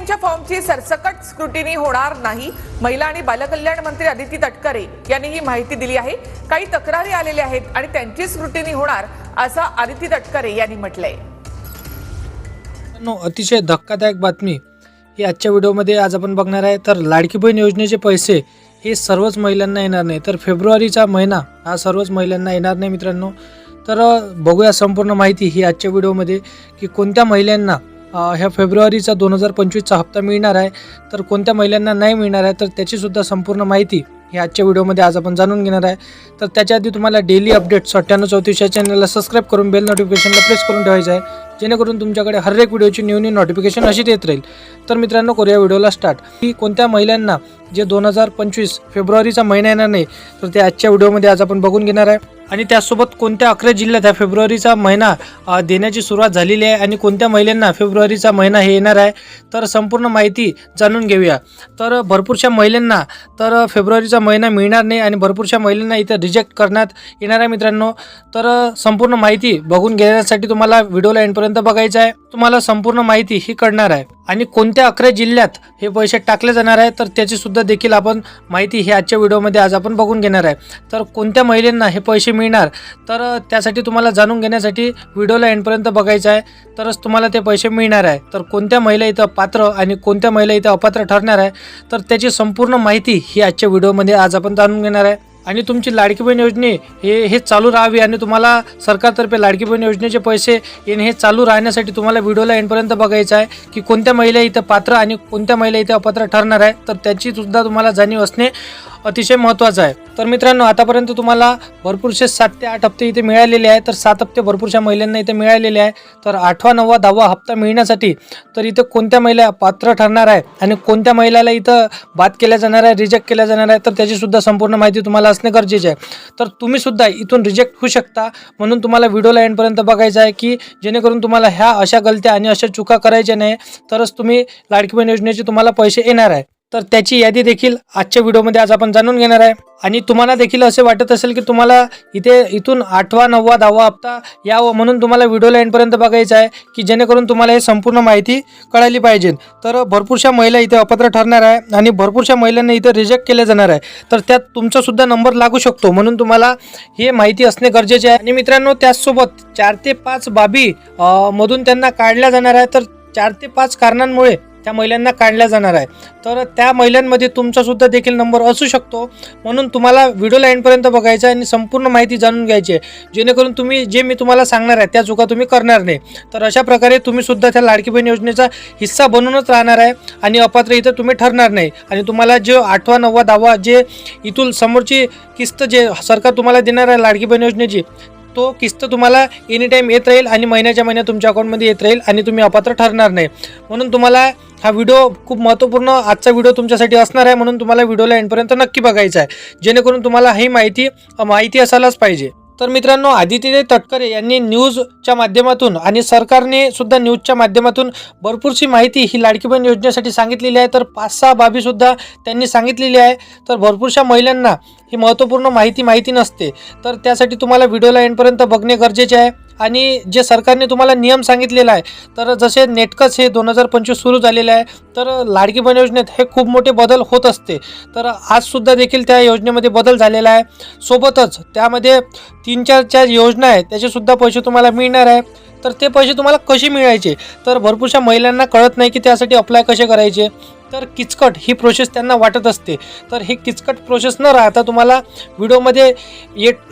महिलांच्या फॉर्मची सरसकट स्क्रुटिनी होणार नाही. महिला आणि बालकल्याण मंत्री अदिती तटकरे यांनी ही माहिती दिली आहे. काही तक्रारी आलेल्या आहेत आणि त्यांची स्क्रुटिनी होणार असं आदिती तटकरे यांनी म्हटलंय. नो अतिशय धक्कादायक बातमी. ही आजच्या व्हिडिओमध्ये आज आपण बघणार आहे. तर लाडकी बहीण योजनेचे पैसे हे सर्वच महिलांना येणार नाही. तर फेब्रुवारीचा महिना हा सर्वच महिलांना येणार नाही मित्रांनो. तर बघूया संपूर्ण माहिती ही आजच्या व्हिडिओमध्ये की कोणत्या महिलांना ह्या फेब्रुवारीचा दोन हजार पंचवीसचा हप्ता मिळणार आहे. तर कोणत्या महिलांना नाही मिळणार आहे तर त्याचीसुद्धा संपूर्ण माहिती ही आजच्या व्हिडिओमध्ये आज आपण जाणून घेणार आहे. तर त्याच्या आधी तुम्हाला डेली अपडेट्स अठ्ठ्याण्णव चौतीस या चॅनलला सबस्क्राईब करून बेल नोटिफिकेशनला प्रेस करून ठेवायचं आहे. जेणेकरून तुमच्याकडे हर एक व्हिडिओची न्यू न्यू नोटिफिकेशन अशीच येत राहील. तर मित्रांनो करूया व्हिडिओला स्टार्ट की कोणत्या महिलांना जे दोन हजार पंचवीस फेब्रुवारीचा महिना येणार नाही तर ते आजच्या व्हिडिओमध्ये आज आपण बघून घेणार आहे. आणि त्यासोबत कोणत्या अकरा जिल्ह्यात हा फेब्रुवारीचा महिना देण्याची सुरुवात झालेली आहे आणि कोणत्या महिलांना फेब्रुवारीचा महिना हे येणार आहे तर संपूर्ण माहिती जाणून घेऊया. तर भरपूरशा महिलांना तर फेब्रुवारीचा महिना मिळणार नाही आणि भरपूरशा महिलांना इथं रिजेक्ट करण्यात येणार आहे मित्रांनो. तर संपूर्ण माहिती बघून घेण्यासाठी तुम्हाला व्हिडिओला एंडपर्यंत बघायचं आहे. तुम्हाला संपूर्ण माहिती ही कळणार आहे. आणि कोणत्या अकरा जिल्ह्यात हे पैसे टाकले जाणार आहे तर त्याची सुद्धा देखील आपण माहिती ही आजच्या व्हिडिओमध्ये आज आपण बघून घेणार आहे. तर कोणत्या महिलांना हे पैसे मिळणार तर त्यासाठी तुम्हाला जाणून घेण्यासाठी व्हिडिओला एंडपर्यंत बघायचं आहे. तरच तुम्हाला ते पैसे मिळणार आहे. तर कोणत्या महिला इथं पात्र आणि कोणत्या महिला इथं अपात्र ठरणार आहे तर त्याची संपूर्ण माहिती ही आजच्या व्हिडिओमध्ये आज आपण जाणून घेणार आहे. आणि तुमची लाडकी बहीण योजने हे हे चालू राहावी आणि तुम्हाला सरकारतर्फे लाडकी बहीण योजनेचे पैसे येणे हे चालू राहण्यासाठी तुम्हाला व्हिडिओला एंडपर्यंत बघायचं आहे की कोणत्या महिला इथं पात्र आणि कोणत्या महिला इथं अपात्र ठरणार आहे तर त्याची सुद्धा तुम्हाला जाणीव असणे अतिशय महत्त्वाचं आहे. तर मित्रांनो आतापर्यंत तुम्हाला भरपूरसे सात ते आठ हप्ते इथे मिळालेले आहे तर सात हप्ते भरपूरशा महिलांना इथे मिळालेले आहे तर आठवा नववा दहावा हप्ता मिळण्यासाठी तर इथं कोणत्या महिला पात्र ठरणार आहे आणि कोणत्या महिलाला इथं बाद केल्या जाणार आहे रिजेक्ट केल्या जाणार आहे तर त्याचीसुद्धा संपूर्ण माहिती तुम्हाला असणे गरजेचे आहे. तर तुम्हीसुद्धा इथून रिजेक्ट होऊ शकता. म्हणून तुम्हाला व्हिडिओला एंडपर्यंत बघायचं आहे की जेणेकरून तुम्हाला ह्या अशा गलत्या आणि अशा चुका करायच्या नाही तरच तुम्ही लाडकी बहीण योजनेचे तुम्हाला पैसे येणार आहे. तर त्याची यादी देखील आजच्या व्हिडिओमध्ये आज आपण जाणून घेणार आहे. आणि तुम्हाला देखील असे वाटत असेल की तुम्हाला इथे इथून आठवा नववा दहावा हप्ता यावं म्हणून तुम्हाला व्हिडिओला एंडपर्यंत बघायचं आहे की जेणेकरून तुम्हाला हे संपूर्ण माहिती कळाली पाहिजे. तर भरपूरशा महिला इथे अपात्र ठरणार आहे आणि भरपूरशा महिलांना इथे रिजेक्ट केले जाणार आहे. तर त्यात तुमचासुद्धा नंबर लागू शकतो म्हणून तुम्हाला हे माहिती असणे गरजेचे आहे. आणि मित्रांनो त्याचसोबत चार ते पाच बाबी मधून त्यांना काढल्या जाणार आहे तर चार ते पाच कारणांमुळे त्या महिलांना काढल्या जाणार आहे. तर त्या महिलांमध्ये तुमचासुद्धा देखील नंबर असू शकतो. म्हणून तुम्हाला व्हिडिओला एंडपर्यंत बघायचं आहे आणि संपूर्ण माहिती जाणून घ्यायची आहे. जेणेकरून तुम्ही जे मी तुम्हाला सांगणार आहे त्या चुका तुम्ही करणार नाही. तर अशा प्रकारे तुम्हीसुद्धा त्या लाडकी बहीण योजनेचा हिस्सा बनूनच राहणार आहे आणि अपात्र इथं तुम्ही ठरणार नाही. आणि तुम्हाला जे आठवा नववा दहावा जे इथून समोरची किस्त जे सरकार तुम्हाला देणार आहे लाडकी बहीण योजनेची तो किस्त तुम्हाला एनी टाईम येत राहील आणि महिन्याच्या महिन्यात तुमच्या अकाउंटमध्ये येत राहील आणि तुम्ही अपात्र ठरणार नाही. म्हणून तुम्हाला हा व्हिडिओ खूप महत्त्वपूर्ण आजचा व्हिडिओ तुमच्यासाठी असणार आहे. म्हणून तुम्हाला व्हिडिओला एंडपर्यंत नक्की बघायचा आहे. जेणेकरून तुम्हाला ही माहिती माहिती असायलाच पाहिजे. तर मित्रांनो आदित्य तटकरे यांनी न्यूजच्या माध्यमातून आणि सरकारने सुद्धा न्यूजच्या माध्यमातून भरपूरशी माहिती ही लाडकी बहीण योजनेसाठी सांगितलेली आहे. तर पाच सहा बाबीसुद्धा त्यांनी सांगितलेली आहे. तर भरपूरशा महिलांना ही महत्त्वपूर्ण माहिती माहिती नसते. तर त्यासाठी तुम्हाला व्हिडिओला एंडपर्यंत बघणे गरजेचे आहे. आणि जे सरकारने तुम्हाला नियम सांगितलेला आहे तर जसे नेटकच हे दोन हजार पंचवीस सुरू झालेले आहे तर लाडकी योजनेत हे खूप मोठे बदल होत असते. तर आजसुद्धा देखील त्या योजनेमध्ये बदल झालेला आहे. सोबतच त्यामध्ये तीन चार चार योजना आहेत त्याचेसुद्धा पैसे तुम्हाला मिळणार आहे. तर ते पैसे तुम्हाला कसे मिळायचे? तर भरपूरशा महिलांना कळत नाही की त्यासाठी अप्लाय कसे करायचे. तर किचकट ही प्रोसेस त्यांना वाटत असते. तर ही किचकट प्रोसेस न राहता तुम्हाला व्हिडिओमध्ये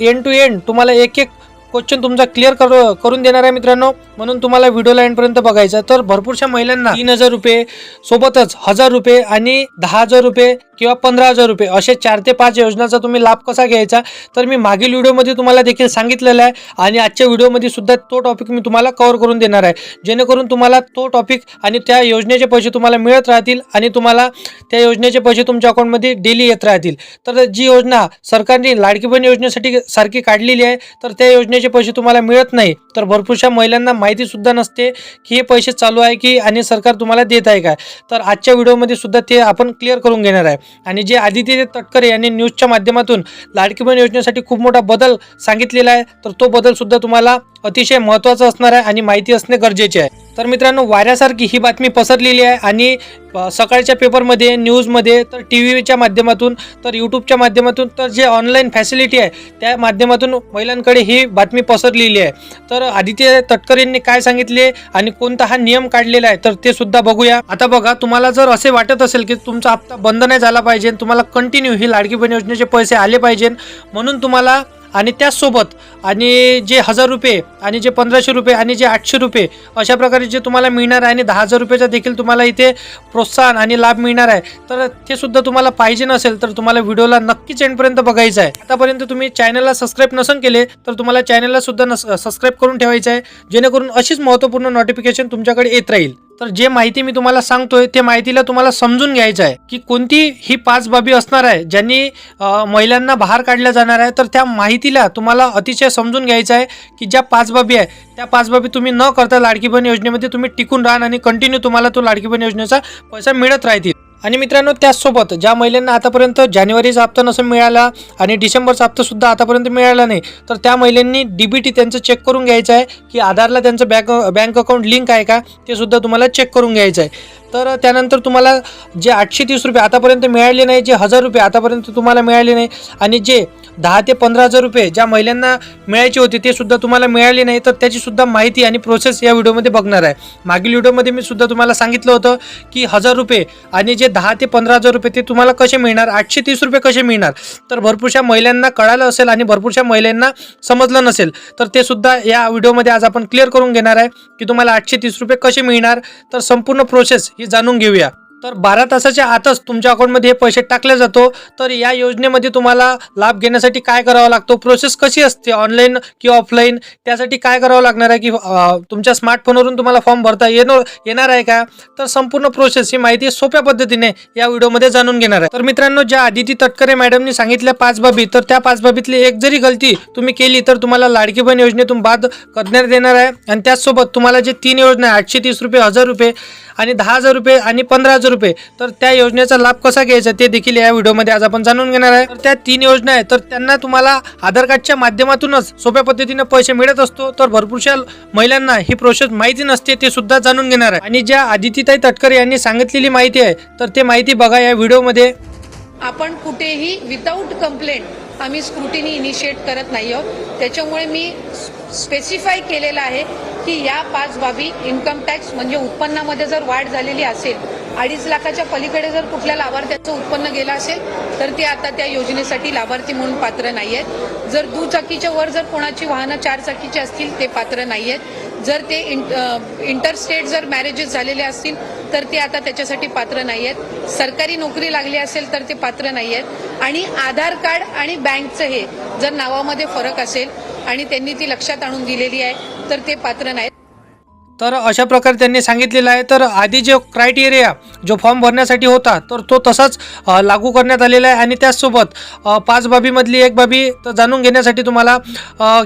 एंड टू एंड तुम्हाला एक एक क्वेश्चन तुमचा क्लिअर करून देणार आहे मित्रांनो. म्हणून तुम्हाला व्हिडिओला एंडपर्यंत बघायचा तर भरपूरशा महिलांना तीन हजार रुपये सोबतच हजार रुपये आणि दहा हजार रुपये किंवा पंधरा हजार रुपये असे चार ते पाच योजनाचा तुम्ही लाभ कसा घ्यायचा तर मी मागील व्हिडिओमध्ये तुम्हाला देखील सांगितलेलं आहे. आणि आजच्या व्हिडिओमध्ये सुद्धा तो टॉपिक मी तुम्हाला कव्हर करून देणार आहे. जेणेकरून तुम्हाला तो टॉपिक आणि त्या योजनेचे पैसे तुम्हाला मिळत राहतील आणि तुम्हाला त्या योजनेचे पैसे तुमच्या अकाउंटमध्ये डेली येत राहतील. तर जी योजना सरकारने लाडकी बहीण योजनेसाठी सारखी काढलेली आहे तर त्या योजनेचे पैसे तुम्हाला मिळत नाही तर भरपूरशा महिलांना माहिती सुद्धा नसते की हे पैसे चालू आहे की आणि सरकार तुम्हाला देत आहे काय तर आजच्या व्हिडिओमध्ये सुद्धा ते आपण क्लिअर करून घेणार आहे. आणि जे आदित्य तटकरे यांनी न्यूजच्या माध्यमातून लाडकी बहीण योजनेसाठी खूप मोठा बदल सांगितलेला आहे तर तो बदल सुद्धा तुम्हाला अतिशय महत्त्वाचा असणार आहे आणि माहिती असणे गरजेचे आहे. तर मित्रांनो वाऱ्यासारखी ही बातमी पसरलेली आहे आणि सकाळच्या पेपरमध्ये न्यूजमध्ये तर टी व्हीच्या माध्यमातून तर यूट्यूबच्या माध्यमातून तर जे ऑनलाईन फॅसिलिटी आहे त्या माध्यमातून महिलांकडे ही बातमी पसरलेली आहे. तर आदित्य तटकर यांनी काय सांगितले आणि कोणता हा नियम काढलेला आहे तर ते सुद्धा बघूया. आता बघा तुम्हाला जर असे वाटत असेल की तुमचा हप्ता बंद नाही झाला पाहिजे तुम्हाला कंटिन्यू ही लाडकी बहीण योजनेचे पैसे आले पाहिजे म्हणून तुम्हाला आणि त्याचसोबत आणि जे हजार रुपये आणि जे पंधराशे रुपये आणि जे आठशे रुपये अशा प्रकारे जे तुम्हाला मिळणार आहे आणि दहा हजार रुपयाचा देखील तुम्हाला इथे प्रोत्साहन आणि लाभ मिळणार आहे तर ते सुद्धा तुम्हाला पाहिजे नसेल तर तुम्हाला व्हिडिओला नक्कीच एंडपर्यंत बघायचं आहे. आतापर्यंत तुम्ही चॅनलला सबस्क्राईब नसन केले तर तुम्हाला चॅनलला सुद्धा सबस्क्राईब करून ठेवायचं आहे जेणेकरून अशीच महत्त्वपूर्ण नोटिफिकेशन तुमच्याकडे येत राहील. तर जे माहिती मी तुम्हाला सांगतोय ते माहितीला तुम्हाला समजून घ्यायचं आहे की कोणती ही पाच बाबी असणार आहे ज्यांनी महिलांना बाहेर काढल्या जाणार आहे. तर त्या माहितीला तुम्हाला अतिशय समजून घ्यायचं आहे की ज्या पाच बाबी आहे त्या पाच बाबी तुम्ही न करता लाडकी बहीण योजनेमध्ये तुम्ही टिकून राहा आणि कंटिन्यू तुम्हाला तो लाडकी बहीण योजनेचा पैसा मिळत राहतील. आणि मित्रांनो त्याचसोबत ज्या महिलांना आतापर्यंत जानेवारीचा हप्ता नसं मिळाला आणि डिसेंबरचा हप्तासुद्धा आतापर्यंत मिळाला नाही तर त्या महिलांनी टी त्यांचं चेक करून घ्यायचं आहे की आधारला त्यांचं बँक बँक अकाउंट लिंक आहे का ते सुद्धा तुम्हाला चेक करून घ्यायचं आहे. तर त्यानंतर तुम्हाला जे आठशे तीस रुपये आतापर्यंत मिळाले नाही जे हजार रुपये आतापर्यंत तुम्हाला मिळाले नाही आणि जे दहा ते पंधरा हजार रुपये ज्या महिलांना मिळायचे होते ते सुद्धा तुम्हाला मिळाले नाही तर त्याची सुद्धा माहिती आणि प्रोसेस या व्हिडिओमध्ये बघणार आहे. मागील व्हिडिओमध्ये मी सुद्धा तुम्हाला सांगितलं होतं की हजार रुपये आणि जे दहा ते पंधरा हजार रुपये ते तुम्हाला कसे मिळणार आठशे तीस रुपये कसे मिळणार? तर भरपूरशा महिलांना कळालं असेल आणि भरपूरशा महिलांना समजलं नसेल तर ते सुद्धा या व्हिडिओमध्ये आज आपण क्लिअर करून घेणार आहे की तुम्हाला आठशे तीस रुपये कसे मिळणार? तर संपूर्ण प्रोसेस ही जाणून घेऊया. तर बारा तासाच्या आतच तुमच्या अकाउंटमध्ये हे पैसे टाकले जातो. तर या योजनेमध्ये तुम्हाला लाभ घेण्यासाठी काय करावा लागतो? प्रोसेस कशी असते? ऑनलाईन किंवा ऑफलाईन त्यासाठी काय करावं लागणार आहे? की तुमच्या स्मार्टफोनवरून तुम्हाला फॉर्म भरता येणार येणार आहे का? तर संपूर्ण प्रोसेस ही माहिती सोप्या पद्धतीने या व्हिडिओमध्ये जाणून घेणार आहे. तर मित्रांनो ज्या आदिती तटकरे मॅडमनी सांगितल्या पाच बाबी तर त्या पाच बाबीतली एक जरी गलती तुम्ही केली तर तुम्हाला लाडकी बहीण योजनेतून बाद करण्यात येणार आहे. आणि त्याचसोबत तुम्हाला जे तीन योजना आहे आठशे तीस रुपये हजार रुपये आणि दहा हजार रुपये आणि पंधरा हजार रुपये. तर त्या योजनेचा लाभ कसा घ्यायचा ते देखील या व्हिडिओमध्ये आज आपण जाणून घेणार आहे. तर त्या तीन योजना आहेत. तर त्यांना तुम्हाला आधार कार्डच्या माध्यमातूनच सोप्या पद्धतीने पैसे मिळत असतो. तर भरपूरशा महिलांना ही प्रोसेस माहिती नसते ते सुद्धा जाणून घेणार आहे. आणि ज्या आदितीताई तटकरे यांनी सांगितलेली माहिती आहे तर ते माहिती बघा या व्हिडिओमध्ये. आपण कुठेही विदाऊट कंप्लेंट आम्ही स्क्रुटिनी इनिशिएट करत नाही आहोत. त्याच्यामुळे मी स्पेसिफाय केलेलं आहे की या पाच बाबी इन्कम टॅक्स म्हणजे उत्पन्नामध्ये जर वाढ झालेली असेल अडीच लाखाच्या पलीकडे जर कुठल्या लाभार्थ्याचं उत्पन्न गेलं असेल तर ते आता त्या योजनेसाठी लाभार्थी म्हणून पात्र नाही आहेत जर दुचाकीच्या वर जर कोणाची वाहनं चार चाकीची असतील ते पात्र नाही आहेत जर ते इंटरस्टेट जर मॅरेजेस झालेले असतील तर ते आता त्याच्यासाठी पात्र नाही आहेत सरकारी नोकरी लागली असेल तर ते पात्र नाही आहेत आणि आधार कार्ड आणि बँकचं हे जर नावामध्ये फरक असेल आणि त्यांनी ती लक्षात आणून दिलेली आहे तर ते पात्र नाहीत तर अशा प्रकारे त्यांनी सांगितलेलं आहे. तर आधी जो क्रायटेरिया जो फॉर्म भरण्यासाठी होता तर तो तसाच लागू करण्यात आलेला आहे. आणि त्याचसोबत पाच बाबीमधली एक बाबी तर जाणून घेण्यासाठी तुम्हाला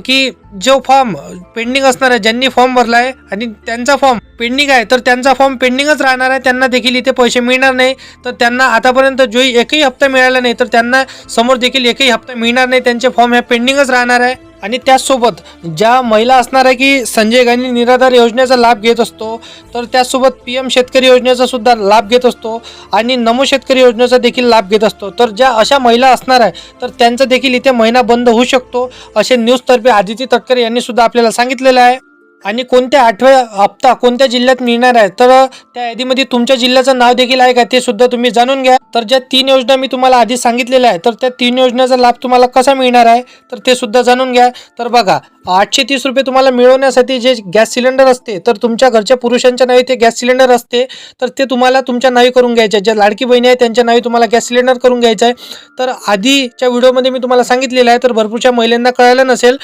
की जो फॉर्म पेंडिंग असणार आहे ज्यांनी फॉर्म भरला आहे आणि त्यांचा फॉर्म पेंडिंग आहे तर त्यांचा फॉर्म पेंडिंगच राहणार आहे. त्यांना देखील इथे पैसे मिळणार नाही. तर त्यांना आतापर्यंत जो एकही हप्ता मिळाला नाही तर त्यांना समोर देखील एकही हप्ता मिळणार नाही. त्यांचे फॉर्म हे पेंडिंगच राहणार आहे. आणि त्याचसोबत ज्या महिला असणार आहे की संजय गांधी निराधार योजनेचा लाभ घेत असतो तर त्याचसोबत पी एम शेतकरी योजनेचा सुद्धा लाभ घेत असतो आणि नमो शेतकरी योजनेचा देखील लाभ घेत असतो. तर ज्या अशा महिला असणार आहे तर त्यांचा देखील इथे महिना बंद होऊ शकतो असे न्यूजतर्फे आदिती तटकरे यांनी सुद्धा आपल्याला सांगितलेलं आहे. आणि कोणत्या आठव्या हप्ता कोणत्या जिल्ह्यात मिळणार आहे? तर त्या यादीमध्ये तुमच्या जिल्ह्याचं नाव देखील आहे का ते सुद्धा तुम्ही जाणून घ्या. तर ज्या तीन योजना मी तुम्हाला आधी सांगितलेल्या आहे तर त्या तीन योजनेचा लाभ तुम्हाला कसा मिळणार आहे? तर ते सुद्धा जाणून घ्या. तर बघा आठशे तीस रुपये तुम्हाला मिळवण्यासाठी जे गॅस सिलेंडर असते तर तुमच्या घरच्या पुरुषांच्या नावे ते गॅस सिलेंडर असते तर ते तुम्हाला तुमच्या नावी करून घ्यायचे आहे. ज्या लाडकी बहिणी आहे त्यांच्या नावी तुम्हाला गॅस सिलेंडर करून घ्यायचं आहे तर आधीच्या व्हिडिओमध्ये मी तुम्हाला सांगितलेलं आहे तर भरपूरच्या महिलांना कळायला नसेल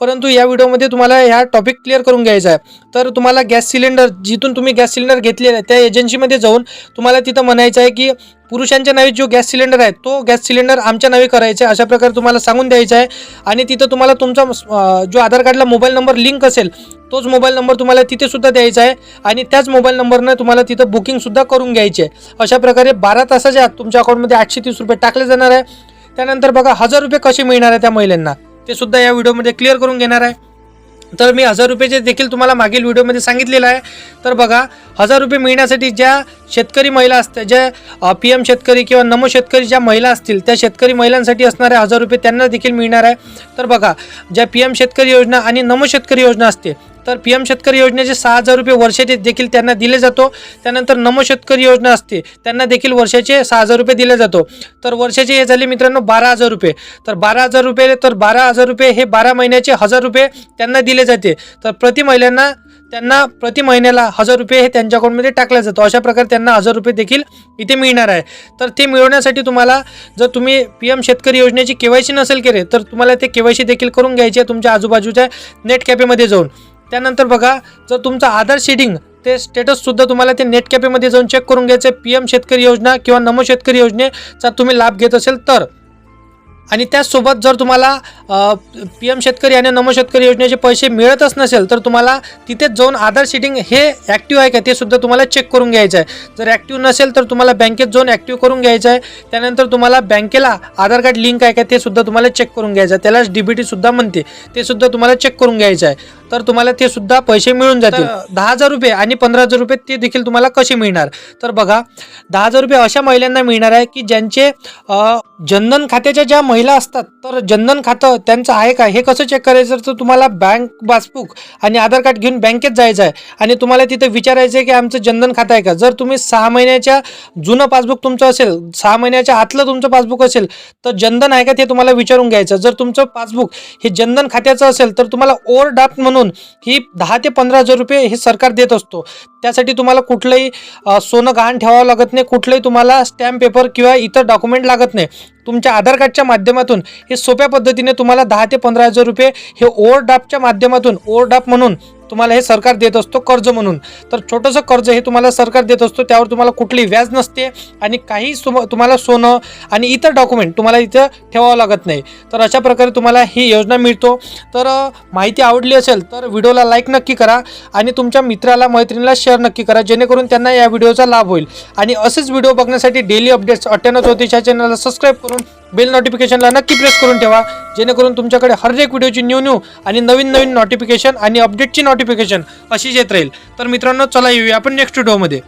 परंतु या व्हिडिओमध्ये तुम्हाला ह्या टॉपिक क्लिअर करून घ्यायचा आहे तर तुम्हाला गॅस सिलेंडर जिथून तुम्ही गॅस सिलेंडर घेतलेला आहे त्या एजन्सीमध्ये जाऊन तुम्हाला तिथं म्हणायचं आहे की पुरुषांच्या नावे जो गॅस सिलेंडर आहे तो गॅस सिलेंडर आमच्या नावे करायचा आहे. अशा प्रकारे तुम्हाला सांगून द्यायचा आहे. आणि तिथं तुम्हाला तुमचा जो आधार कार्डला मोबाईल नंबर लिंक असेल तोच मोबाईल नंबर तुम्हाला तिथे सुद्धा द्यायचा आहे. आणि त्याच मोबाईल नंबरनं तुम्हाला तिथं बुकिंगसुद्धा करून घ्यायची आहे. अशा प्रकारे बारा तासाच्या आत तुमच्या अकाउंटमध्ये आठशे तीस रुपये टाकले जाणार आहे. त्यानंतर बघा हजार रुपये कसे मिळणार आहे त्या महिलांना ते सुद्धा या व्हिडिओमध्ये क्लिअर करून घेणार आहे. तर मी हजार रुपयेचे देखील तुम्हाला मागील व्हिडिओमध्ये सांगितलेलं आहे. तर बघा हजार रुपये मिळण्यासाठी ज्या शेतकरी महिला असतात ज्या पी एम शेतकरी किंवा नमो शेतकरी ज्या महिला असतील त्या शेतकरी महिलांसाठी असणारे हजार रुपये त्यांना देखील मिळणार आहे. तर बघा ज्या पी एम शेतकरी योजना आणि नमो शेतकरी योजना असते तर पी एम शेतकरी योजनेचे सहा हजार रुपये वर्षाचे देखील त्यांना दिले जातो. त्यानंतर नमो शेतकरी योजना असते त्यांना देखील वर्षाचे सहा हजार रुपये दिले जातो. तर वर्षाचे हे झाले मित्रांनो बारा हजार रुपये. तर बारा हजार रुपये तर बारा हजार रुपये हे बारा महिन्याचे हजार रुपये त्यांना दिले जाते. तर प्रति महिलांना त्यांना प्रति महिन्याला हजार रुपये हे त्यांच्या अकाउंटमध्ये टाकला जातो. अशा प्रकारे त्यांना हजार रुपये देखील इथे मिळणार आहे. तर ते मिळवण्यासाठी तुम्हाला जर तुम्ही पी एम शेतकरी योजनेची के वाय सी नसेल केले तर तुम्हाला ते के वाय सी देखील करून घ्यायची आहे तुमच्या आजूबाजूच्या नेट कॅफेमध्ये जाऊन. त्यानंतर बघा जर तुमचं आधार शेडिंग ते स्टेटससुद्धा तुम्हाला ते नेट कॅफेमध्ये जाऊन चेक करून घ्यायचं आहे. पी एम शेतकरी योजना किंवा नमो शेतकरी योजनेचा तुम्ही लाभ घेत असेल तर. आणि त्याचसोबत जर तुम्हाला पी एम शेतकरी आणि नमो शेतकरी योजनेचे पैसे मिळतच नसेल तर तुम्हाला तिथेच जाऊन आधार शीटिंग हे ॲक्टिव्ह आहे का ते सुद्धा तुम्हाला चेक करून घ्यायचं आहे. जर ॲक्टिव्ह नसेल तर तुम्हाला बँकेत जाऊन ॲक्टिव्ह करून घ्यायचं आहे. त्यानंतर तुम्हाला बँकेला आधार कार्ड लिंक आहे का ते सुद्धा तुम्हाला चेक करून घ्यायचं आहे. त्यालाच डी बी टीसुद्धा म्हणते ते सुद्धा तुम्हाला चेक करून घ्यायचं आहे. तर तुम्हाला ते सुद्धा पैसे मिळून जातील. दहा हजार रुपये आणि पंधरा हजार रुपये ते देखील तुम्हाला कसे मिळणार? तर बघा दहा हजार रुपये अशा महिलांना मिळणार आहे की ज्यांचे जनधन खात्याच्या ज्या महिला असतात तर जनधन खातं त्यांचं आहे का हे कसं चेक करायचं? तर तुम्हाला बँक पासबुक आणि आधार कार्ड घेऊन बँकेत जायचं आहे आणि तुम्हाला तिथे विचारायचं आहे की आमचं जनधन खातं आहे का? जर तुम्ही सहा महिन्याच्या जुनं पासबुक तुमचं असेल सहा महिन्याच्या आतलं तुमचं पासबुक असेल तर जनधन आहे का ते तुम्हाला विचारून घ्यायचं? जर तुमचं पासबुक हे जनधन खात्याचं असेल तर तुम्हाला ओव्हर ड्राफ्ट म्हणून ही दहा ते पंधरा हजार रुपये हे सरकार देत असतो. त्यासाठी तुम्हाला कुठलंही सोनं गहाण ठेवावं लागत नाही कुठलंही तुम्हाला स्टॅम्प पेपर किंवा इतर डॉक्युमेंट लागत नाही. तुमच्या आधार कार्डच्या माध्यमातून हे सोप्या पद्धतीने तुम्हाला दहा ते पंधरा हजार रुपये हे ओव्हर ड्राफ्टच्या माध्यमातून ओव्हर ड्राफ्ट म्हणून तुम्हाला हे सरकार देत असतो कर्ज म्हणून. तर छोटंसं कर्ज हे तुम्हाला सरकार देत असतो त्यावर तुम्हाला कुठली व्याज नसते आणि काही सुम- तुम्हाला सोनं आणि इतर डॉक्युमेंट तुम्हाला इथं ठेवावं लागत नाही. तर अशा प्रकारे तुम्हाला ही योजना मिळतो. तर माहिती आवडली असेल तर व्हिडिओला लाईक नक्की करा आणि तुमच्या मित्राला मैत्रिणीला शेअर नक्की करा जेणेकरून त्यांना या व्हिडिओचा लाभ होईल. आणि असेच व्हिडिओ बघण्यासाठी डेली अपडेट्स अठ्ठ्याण्णव चौतीस चॅनलला सबस्क्राईब करून बेल नोटिफिकेशनला नक्की प्रेस करून ठेवा. जेणेकरून तुमच्याकडे हर एक व्हिडिओची न्यू न्यू आणि नवीन नवीन नोटिफिकेशन आणि अपडेटची नोटिफिकेशन अशीच येत राहील. तर मित्रांनो चला येऊया आपण नेक्स्ट व्हिडिओमध्ये